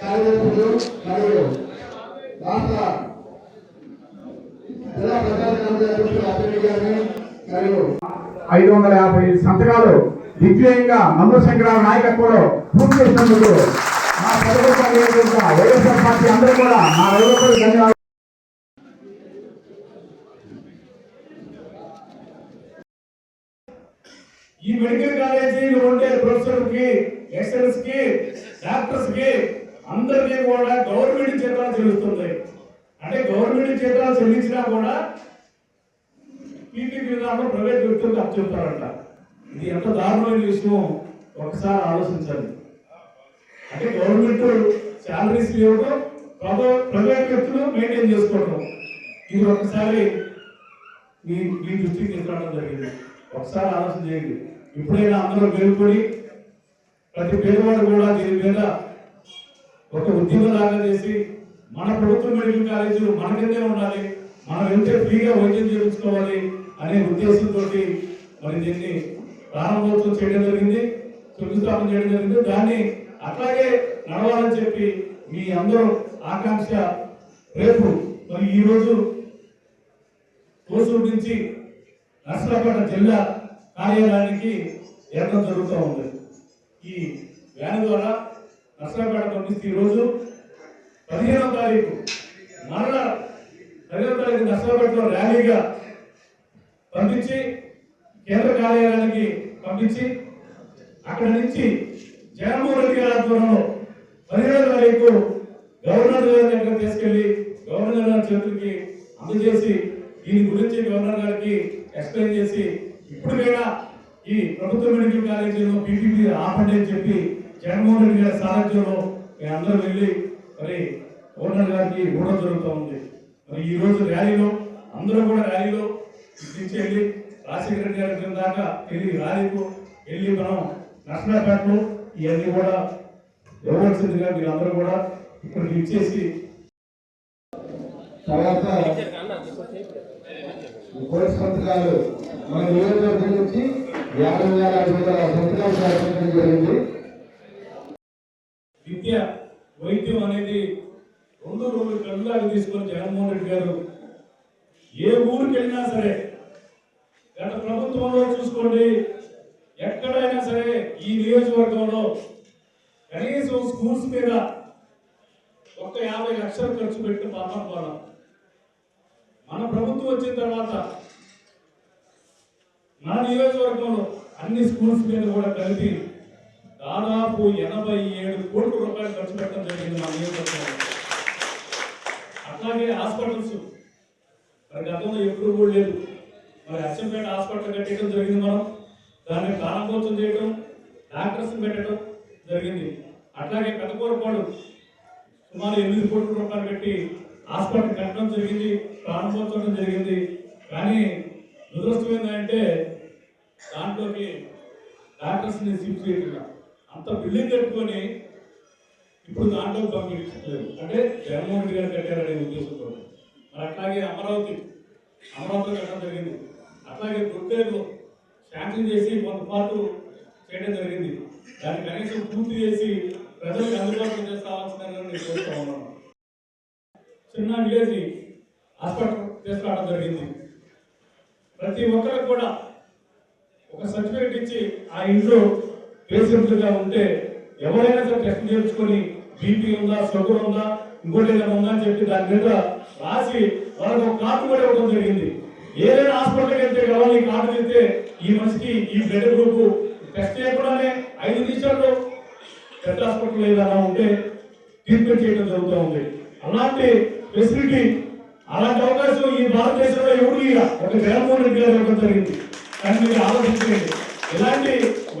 కార్యదర్శులు మరియు రాష్ట్ర జిల్లా ప్రచార కమిటీ అభివృద్ధి గారిని మరియు ఐదు వందల యాభై సంతకాలు దిగ్విజయంగా మందు శంకరరావు నాయకత్వంలో పూర్తి చేసినందుకు మా వైఎస్ఆర్ పార్టీ అందరూ కూడా మా రఘుపతి ధన్యవాదాలు. ఈ మెడికల్ కాలేజీలో ఉండే ప్రొఫెసర్కి లెక్చరర్స్కి డాక్టర్స్కి అందరికీ కూడా గవర్నమెంట్ జీతాలు చెల్లిస్తుంది. అంటే గవర్నమెంట్ జీతాలు చెల్లించినా కూడా పీపీ విధానంలో ప్రైవేట్ వ్యక్తులకు అప్పచెప్తారంట. ఇది ఎంత దారుణమైన విషయం ఒకసారి ఆలోచించండి. అంటే గవర్నమెంట్ శాలరీస్ ఇవ్వడం ప్రైవేట్ వ్యక్తులు మెయింటైన్ చేసుకోవడం. ఇది ఒకసారి మీ మీ దృష్టికి తీసుకురావడం జరిగింది. ఒకసారి ఆలోచన చేయండి. ఇప్పుడైనా అందరూ మేలుకొని ప్రతి పేదవాడు కూడా దీని మీద ఒక ఉద్యమం లాగా చేసి మన ప్రభుత్వ మెడికల్ కాలేజీలు మన కిందే ఉండాలి మనం వెళ్తే ఫ్రీగా వైద్యం చేయించుకోవాలి అనే ఉద్దేశంతో మరి దీన్ని ప్రారంభోత్సవం చేయడం జరిగింది శంకుస్థాపన చేయడం జరిగింది. దాన్ని అట్లాగే నడవాలని చెప్పి మీ అందరూ ఆకాంక్ష రేపు మరి ఈరోజు కోసూరు నుంచి నర్సరాపేట జిల్లా కార్యాలయానికి వెళ్ళడం జరుగుతూ ఉంది. ఈ వ్యాన్ ద్వారా నర్సరాపేట పంపిస్తే ఈరోజు పదిహేనవ తారీఖు మరలా పదిహేనవ తారీఖు నర్సరాపేటలో ర్యాలీగా పంపించి కేంద్ర కార్యాలయానికి పంపించి అక్కడ నుంచి జగన్మోహన్ రెడ్డి గారి ఆధ్వర్యంలో పదిహేను తారీఖు గవర్నర్ గారి దగ్గర తీసుకెళ్ళి గవర్నర్ గారి చేతులకి అందజేసి దీని గురించి గవర్నర్ గారికి ఎక్స్ప్లెయిన్ చేసి ఇప్పటికైనా ఈ ప్రభుత్వ మెడికల్ కాలేజీలో పీపీపీ ఆపండి అని చెప్పి జగన్మోహన్ రెడ్డి గారి సారథ్యంలో మేము అందరూ వెళ్ళి మరి గవర్నర్ గారికి ఇవ్వడం జరుగుతూ ఉంది. మరి ఈ రోజు ర్యాలీలో అందరూ కూడా ర్యాలీలో నుంచి వెళ్ళి రాజశేఖర రెడ్డి గారి దాకా వెళ్ళి ర్యాలీకు వెళ్ళి మనం నర్సరాపేటలో ఇవన్నీ కూడా ఇవ్వవలసిందిగా మీరు కూడా ఇక్కడ ఇచ్చేసి తర్వాత పోలీస్ సంతకాలు మన నియోజకవర్గం నుంచి యాభై వేల ఐదు వందల సంతకాలు సేకరించడం జరిగింది. విద్య వైద్యం అనేది రెండు రోజులు కళ్ళలాగా తీసుకొని జగన్మోహన్ రెడ్డి గారు ఏ ఊరికి వెళ్ళినా సరే గత ప్రభుత్వంలో చూసుకోండి ఎక్కడైనా ఈ నియోజకవర్గంలో కనీసం స్కూల్స్ మీద ఒక్క యాభై లక్షలు ఖర్చు పెట్టి పాపం పోదాం మన ప్రభుత్వం వచ్చిన తర్వాత నా నియోజకవర్గంలో అన్ని స్కూల్స్ మీద కూడా కలిపి దాదాపు ఎనభై ఏడు కోట్ల రూపాయలు ఖర్చు పెట్టడం జరిగింది మా నియోజకవర్గంలో. అట్లాగే హాస్పిటల్స్. మరి గతంలో ఎప్పుడు కూడా లేదు మరి అచ్చంపేట హాస్పిటల్ కట్టడం జరిగింది మనం. దాన్ని ప్రారంభోత్సవం చేయడం డాక్టర్స్ పెట్టడం జరిగింది. అట్లాగే పెద్దకూరపాడు సుమారు ఎనిమిది కోట్ల రూపాయలు పెట్టి హాస్పిటల్ కట్టడం జరిగింది ప్రారంభోత్సవం జరిగింది. కానీ దురదృష్టం ఏంటంటే దాంట్లోకి డాక్టర్స్ని షిఫ్ట్ అంత బిల్డింగ్ కట్టుకొని ఇప్పుడు దాంట్లో పంపించలేదు అంటే జగన్మోహన్ రెడ్డి గారు కట్టారనే ఉద్దేశంతో. మరి అట్లాగే అమరావతి అమరావతిలో కట్టడం జరిగింది. అట్లాగే దుర్గేరులో శాంక్షన్ చేసి కొంత పాటు చేయడం జరిగింది. దాన్ని కనీసం పూర్తి చేసి ప్రజలకు అందుబాటులో చేసుకోవాల్సిందని నేను కోరుతా ఉన్నాను. చిన్న విలేజ్ హాస్పిటల్ తీసుకురావడం జరిగింది. ప్రతి ఒక్కరికి కూడా ఒక సర్టిఫికేట్ ఇచ్చి ఆ ఇంట్లో పేషెంట్లుగా ఉంటే ఎవరైనా సరే టెస్ట్ చేయించుకొని బీపీ ఉందా షుగర్ ఉందా ఇంకోటి ఏదైనా ఉందా అని చెప్పి దాని మీద రాసి వాళ్ళకి ఒక కార్డు కూడా ఇవ్వడం జరిగింది. ఏదైనా హాస్పిటల్కి వెళ్తే కావాలి కార్డు ఇస్తే ఈ మనిషికి ఈ బ్లడ్ గ్రూప్ టెస్ట్ చేయకుండానే ఐదు నిమిషాల్లో పెద్ద హాస్పిటల్ ఏదైనా ఉంటే ట్రీట్మెంట్ చేయడం జరుగుతూ ఉంది. అలాంటి ఫెసిలిటీ అలాంటి అవకాశం ఈ భారతదేశంలో ఎవరు ఒక జగన్మోహన్ రెడ్డి గారు ఇవ్వడం జరిగింది. కానీ మీరు ఆలోచించండి. ఇలాంటి